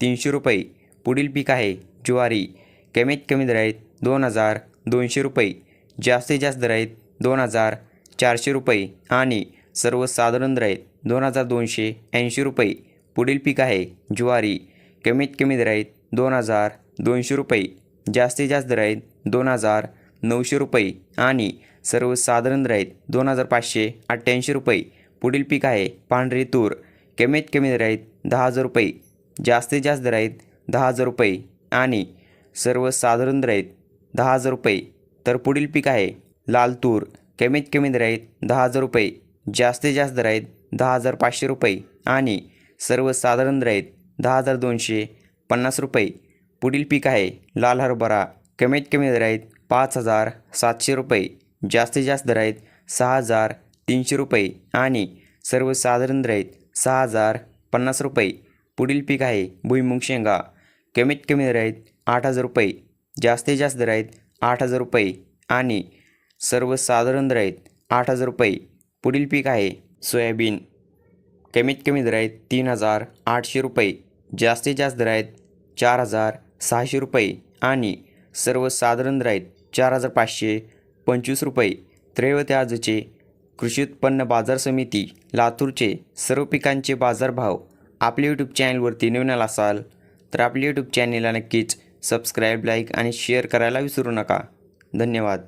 तीनशे रुपये. पुढील पीक आहे ज्वारी. कमीत कमी दर आहेत दोन हजार दोनशे रुपये. जास्तीत जास्त दर आहेत दोन हजार चारशे रुपये. आणि सर्वसाधारण दर आहेत दोन हजार दोनशे ऐंशी रुपये. पुढील पीक आहे ज्वारी. कमीत कमी दर आहेत दोन हजार दोनशे रुपये. जास्तीत जास्त दर आहेत दोन हजार नऊशे रुपये. आणि सर्वसाधारण दर आहेत दोन हजार पाचशे अठ्ठ्याऐंशी रुपये. पुढील पीक आहे पांढरी तूर. कमीत कमी दर आहेत दहा हजार रुपये. जास्तीत जास्त दर आहेत दहा हजार रुपये. आणि सर्वसाधारण दर आहेत दहा हजार रुपये. तर पुढील पीक आहे लाल तूर. कमीत कमी दर आहेत दहा हजार रुपये. जास्तीत जास्त दर आहेत दहा हजार पाचशे रुपये. आणि सर्वसाधारण दर आहेत दहा हजार दोनशे पन्नास रुपये. पुढील पीक आहे लाल हरभरा. कमीत कमी दर आहेत पाच हजार सातशे रुपये. जास्तीत जास्त दर आहेत सहा हजार तीनशे रुपये. आणि सर्वसाधारण दर आहेत सहा हजार पन्नास रुपये. पुढील पीक आहे भुईमुग शेंगा. कमीत कमी दर आहेत आठ हजार रुपये जास्तीत जास्त दर आहेत आठ हजार रुपये आणि सर्वसाधारण दर आहेत आठ हजार रुपये. पुढील पीक आहे सोयाबीन. कमीत कमी दर आहेत तीन हजार आठशे रुपये जास्तीत जास्त दर आहेत चार हजार सहाशे रुपये आणि सर्वसाधारण दर आहेत चार हजार पाचशे पंचवीस रुपये. त्रैवते आजचे कृषी उत्पन्न बाजार समिती लातूरचे सर्व पिकांचे बाजारभाव आपल्या यूट्यूब चॅनलवरती नवीन आला असाल तर आपल्या यूट्यूब चॅनलला नक्कीच सबस्क्राईब लाईक आणि शेअर करायला विसरू नका. धन्यवाद.